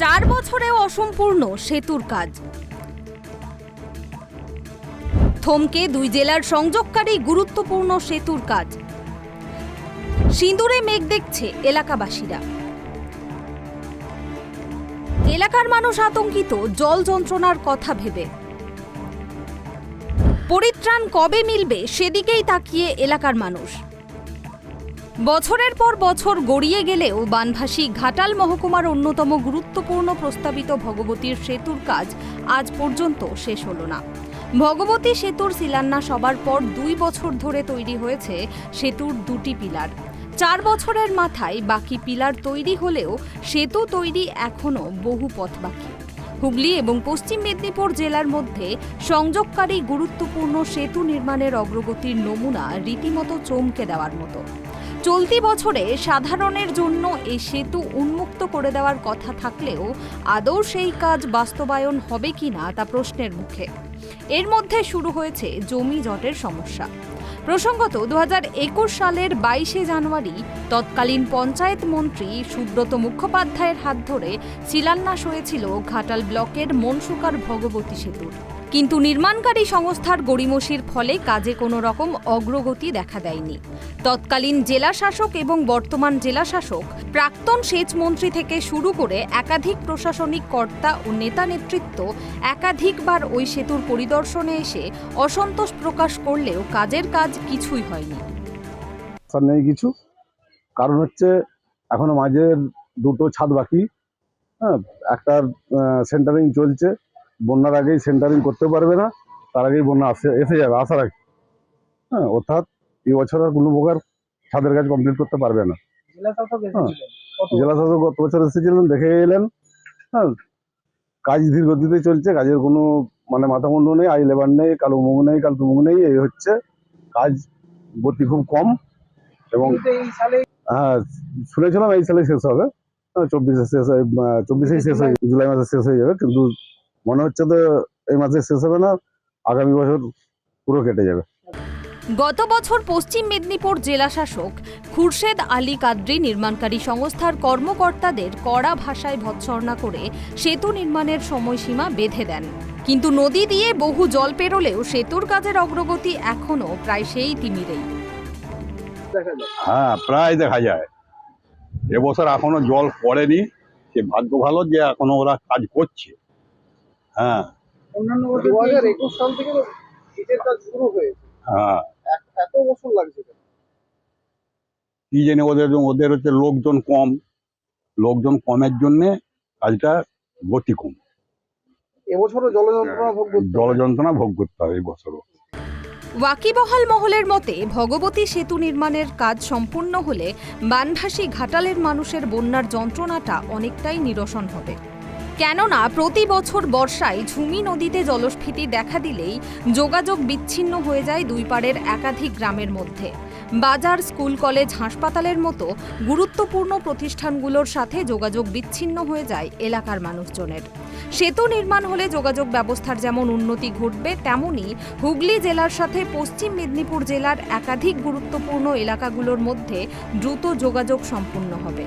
চার বছরেও অসম্পূর্ণ সেতুর কাজ। থমকে দুই জেলার সংযোগকারী গুরুত্বপূর্ণ সেতুর কাজ। সিঁদুরে মেঘ দেখছে এলাকাবাসীরা। এলাকার মানুষ আতঙ্কিত, জল যন্ত্রণার কথা ভেবে। পরিত্রাণ কবে মিলবে সেদিকেই তাকিয়ে এলাকার মানুষ। বছরের পর বছর গড়িয়ে গেলেও বানভাসী ঘাটাল মহকুমার অন্যতম গুরুত্বপূর্ণ প্রস্তাবিত ভগবতীর সেতুর কাজ আজ পর্যন্ত শেষ হলো না। ভগবতী সেতুর শিলান্যাস হবার পর দুই বছর ধরে তৈরি হয়েছে সেতুর দুটি পিলার। চার বছরের মাথায় বাকি পিলার তৈরি হলেও সেতু তৈরি এখনও বহু পথ বাকি। হুগলি এবং পশ্চিম মেদিনীপুর জেলার মধ্যে সংযোগকারী গুরুত্বপূর্ণ সেতু নির্মাণের অগ্রগতির নমুনা রীতিমতো চমকে দেওয়ার মতো। চলতি বছরে সাধারণের জন্য এই সেতু উন্মুক্ত করে দেওয়ার কথা থাকলেও আদৌ সেই কাজ বাস্তবায়ন হবে কিনা তা প্রশ্নের মুখে। এর মধ্যে শুরু হয়েছে জমি জটের সমস্যা। প্রসঙ্গত দু হাজার একুশ সালের বাইশে জানুয়ারি তৎকালীন পঞ্চায়েত মন্ত্রী সুব্রত মুখোপাধ্যায়ের হাত ধরে শিলান্যাস হয়েছিল ঘাটাল ব্লকের মনসুকার ভগবতী সেতুর। কিন্তু নির্মাণকারী সংস্থার গড়িমসির ফলে কাজে কোনো রকম অগ্রগতি দেখা দেয়নি। তৎকালীন জেলা শাসক এবং বর্তমান জেলা শাসক, প্রাক্তন সেচ মন্ত্রী থেকে শুরু করে একাধিক প্রশাসনিক কর্তা ও নেতা নেতৃত্ব একাধিকবার ওই সেতুর পরিদর্শনে এসে অসন্তোষ প্রকাশ করলেও কাজের কাজ কিছুই হয়নি। নেই কিছু। কারণ হচ্ছে, এখনও মাঝের দুটো ছাদ বাকি। হ্যাঁ একটার সেন্টারিং চলছে। বন্যার আগেই সেন্টারিং করতে পারবে না তার আগেই বন্যা আসে এসে যাবে আসার আগে হ্যাঁ অর্থাৎ এই বছর আর কোনো প্রকার ছাদের কাজ কমপ্লিট করতে পারবে না। জেলা শাসক হ্যাঁ। গত বছর এসেছিলেন দেখে এলেন। হ্যাঁ কাজ ধীর গতিতে চলছে কাজের কোনো মানে মাথা মুন্ডু নেই আই লেবার নেই কালো মুখ নেই কাল তুমুক নেই এই হচ্ছে কাজ গতি খুব কম এবং হ্যাঁ শুনেছিলাম এই সালে শেষ হবে। হ্যাঁ, চব্বিশে শেষ হয়ে চব্বিশেই শেষ হয়ে জুলাই মাসে শেষ হয়ে যাবে কিন্তু মনে হচ্ছে তো এই মাসে শেষ হবে না আগামী বছর পুরো কেটে যাবে। গত বছর পশ্চিম মেদিনীপুর জেলা শাসক খুরশেদ আলী কাদ্রি নির্মাণকারী সংস্থার কর্মকর্তাদের কড়া ভাষায় ভৎসর্ণা করে সেতু নির্মাণের সময়সীমা বেঁধে দেন। কিন্তু নদী দিয়ে বহু জল পেরোলেও সেতুর কাজের অগ্রগতি এখনও প্রায় সেই তিমিরেই। হ্যাঁ প্রায় দেখা যায়। এবছর এখনও জল পড়েনি। সে ভাগ্য ভালো যে এখনও ওরা কাজ করছে। হ্যাঁ। অন্যান্য দু হাজার একুশ সাল থেকে তো শীতের কাজ শুরু হয়েছে। হ্যাঁ। এত বছর লাগছে কি জানি ওদের ওদের হচ্ছে লোকজন কম। লোকজন কমের জন্যে কাজটা গতি কম। এবছরও জল যন্ত্রণা ভোগ করতে জল যন্ত্রণা ভোগ করতে হবে এই বছরও ওয়াকিবহাল মহলের মতে ভগবতী সেতু নির্মাণের কাজ সম্পূর্ণ হলে বানভাসী ঘাটালের মানুষের বন্যার যন্ত্রণাটা অনেকটাই নিরসন হবে। কেননা প্রতি বছর বর্ষায় ঝুমি নদীতে জলস্ফীতি দেখা দিলেই যোগাযোগ বিচ্ছিন্ন হয়ে যায় দুই পাড়ের একাধিক গ্রামের মধ্যে। বাজার, স্কুল, কলেজ, হাসপাতালের মতো গুরুত্বপূর্ণ প্রতিষ্ঠানগুলোর সাথে যোগাযোগ বিচ্ছিন্ন হয়ে যায় এলাকার মানুষজনের। সেতু নির্মাণ হলে যোগাযোগ ব্যবস্থার যেমন উন্নতি ঘটবে তেমনই হুগলি জেলার সাথে পশ্চিম মেদিনীপুর জেলার একাধিক গুরুত্বপূর্ণ এলাকাগুলোর মধ্যে দ্রুত যোগাযোগ সম্পূর্ণ হবে।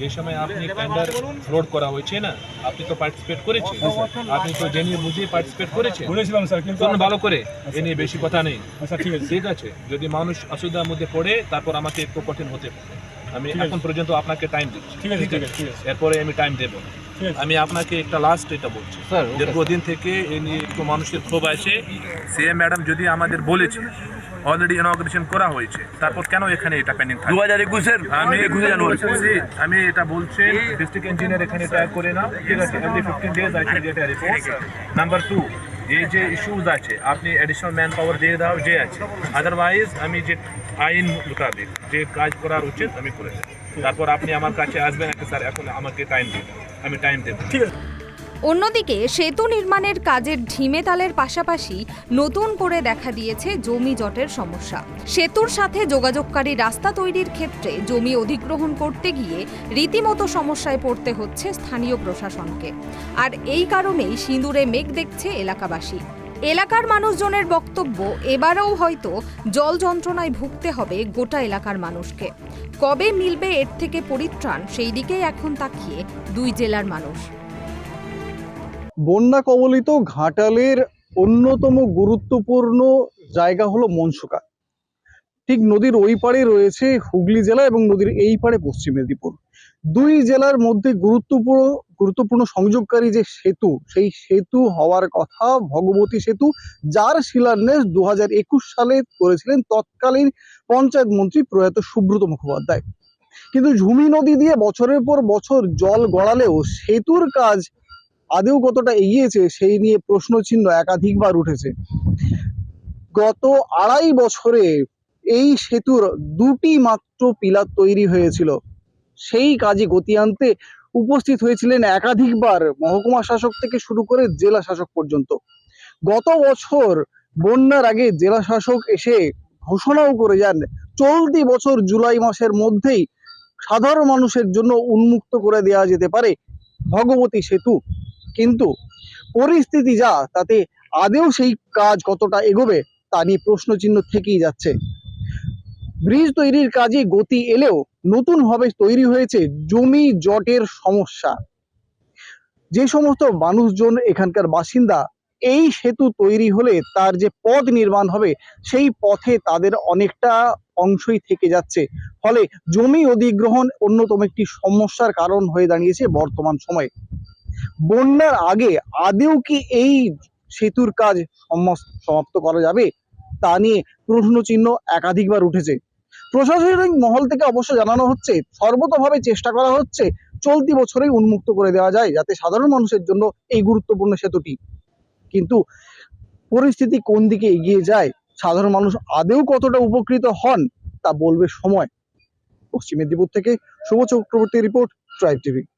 যে সময় আপনি টেন্ডার ফ্লোট করা হয়েছে না আপনি তো পার্টিসিপেট করেছেন। আপনি তো জেনে বুঝে পার্টিসিপেট করেছেন। বলেছিলাম স্যার কিন্তু ভালো করে এ নিয়ে বেশি কথা নেই। আচ্ছা ঠিক আছে। ঠিক আছে যদি মানুষ অসুবিধার মধ্যে পড়ে তারপর আমাকে একটু কঠিন হতে পারে। আমি এখন পর্যন্ত আপনাকে টাইম দিচ্ছি। ঠিক আছে ঠিক আছে? ঠিক আছে। এরপরে আমি টাইম দেবো। আমি আপনাকে একটা লাস্ট এটা বলছি। স্যার দীর্ঘদিন থেকে এ নিয়ে একটু মানুষের ক্ষোভ আছে। সিএম ম্যাডাম যদি আমাদের বলেছে অলরেডি ইনগ্রেশন করা হয়েছে। তারপর কেন এখানে এটা পেন্ডিং থাকে দু হাজার একুশের আমি একুশে জানুয়ারি বলছি, আমি এটা বলছি ডিস্ট্রিক্ট ইঞ্জিনিয়ার এখানে ট্যাগ করে নাও। ঠিক আছে every fifteen days I get a report number two এই যে ইস্যুজ আছে আপনি অ্যাডিশনাল ম্যান পাওয়ার দিয়ে দাও যে আছে। আদারওয়াইজ আমি যে আইন মোতাবেক যে কাজ করার উচিত আমি করে দেবো। তারপর আপনি আমার কাছে আসবেন একটা স্যার এখন আমাকে টাইম দিন আমি টাইম দেবো। অন্যদিকে সেতু নির্মাণের কাজের ঢিমে তালের পাশাপাশি নতুন করে দেখা দিয়েছে জমি জটের সমস্যা। সেতুর সাথে যোগাযোগকারী রাস্তা তৈরির ক্ষেত্রে জমি অধিগ্রহণ করতে গিয়ে রীতিমতো সমস্যায় পড়তে হচ্ছে স্থানীয় প্রশাসনকে। আর এই কারণেই সিঁদুরে মেঘ দেখছে এলাকাবাসী। এলাকার মানুষজনের বক্তব্য, এবারেও হয়তো জল যন্ত্রণায় ভুগতে হবে গোটা এলাকার মানুষকে। কবে মিলবে এর থেকে পরিত্রাণ, সেই দিকেই এখন তাকিয়ে দুই জেলার মানুষ। বন্যা কবলিত ঘাটালের অন্যতম গুরুত্বপূর্ণ জায়গা হলো মনসুকা। ঠিক নদীর ওই পারে রয়েছে হুগলি জেলা এবং নদীর এই পারে পশ্চিম মেদিনীপুর। দুই জেলার মধ্যে গুরুত্বপূর্ণ গুরুত্বপূর্ণ সংযোগকারী যে সেতু, সেই সেতু হওয়ার কথা ভগবতী সেতু, যার শিলান্যাস দু হাজার একুশ সালে করেছিলেন তৎকালীন পঞ্চায়েত মন্ত্রী প্রয়াত সুব্রত মুখোপাধ্যায়। কিন্তু ঝুমি নদী দিয়ে বছরের পর বছর জল গড়ালেও সেতুর কাজ আদেও কতটা এগিয়েছে সেই নিয়ে প্রশ্নচিহ্ন একাধিকবার উঠেছে। গত আড়াই বছরে এই সেতুর দুটি মাত্র পিলার তৈরি হয়েছিল। সেই কাজে গতি আনতে উপস্থিত হয়েছিলেন একাধিকবার মহকুমা শাসক থেকে শুরু করে জেলা শাসক পর্যন্ত। গত বছর বন্যার আগে জেলা শাসক এসে ঘোষণাও করে যান, চলতি বছর জুলাই মাসের মধ্যেই সাধারণ মানুষের জন্য উন্মুক্ত করে দেওয়া যেতে পারে ভগবতী সেতু। কিন্তু পরিস্থিতি যা, তাতে আদেও সেই কাজ কতটা এগোবে, তা নিয়ে প্রশ্নচিহ্ন থেকেই যাচ্ছে। ব্রিজ তৈরির কাজে গতি এলেও নতুনভাবে তৈরি হয়েছে জমি জটের সমস্যা। যে সমস্ত মানুষজন এখানকার বাসিন্দা, এই সেতু তৈরি হলে তার যে পথ নির্মাণ হবে, সেই পথে তাদের অনেকটা অংশই থেকে যাচ্ছে। ফলে জমি অধিগ্রহণ অন্যতম একটি সমস্যার কারণ হয়ে দাঁড়িয়েছে বর্তমান সময়ে। বন্যার আগে আদেও কি এই সেতুর কাজ সমাপ্ত করা যাবে? তা নিয়ে প্রশ্নচিহ্ন একাধিকবার উঠেছে। প্রশাসনিক মহল থেকে অবশ্য জানানো হচ্ছে, সর্বতভাবে চেষ্টা করা হচ্ছে চলতি বছরেই উন্মুক্ত করে দেওয়া যায় যাতে সাধারণ মানুষের জন্য এই গুরুত্বপূর্ণ সেতুটি। কিন্তু পরিস্থিতি কোন দিকে এগিয়ে যায়, সাধারণ মানুষ আদেও কতটা উপকৃত হন, তা বলবে সময়। পশ্চিম মেদিনীপুর থেকে Shubho Chakraborty report Tribe TV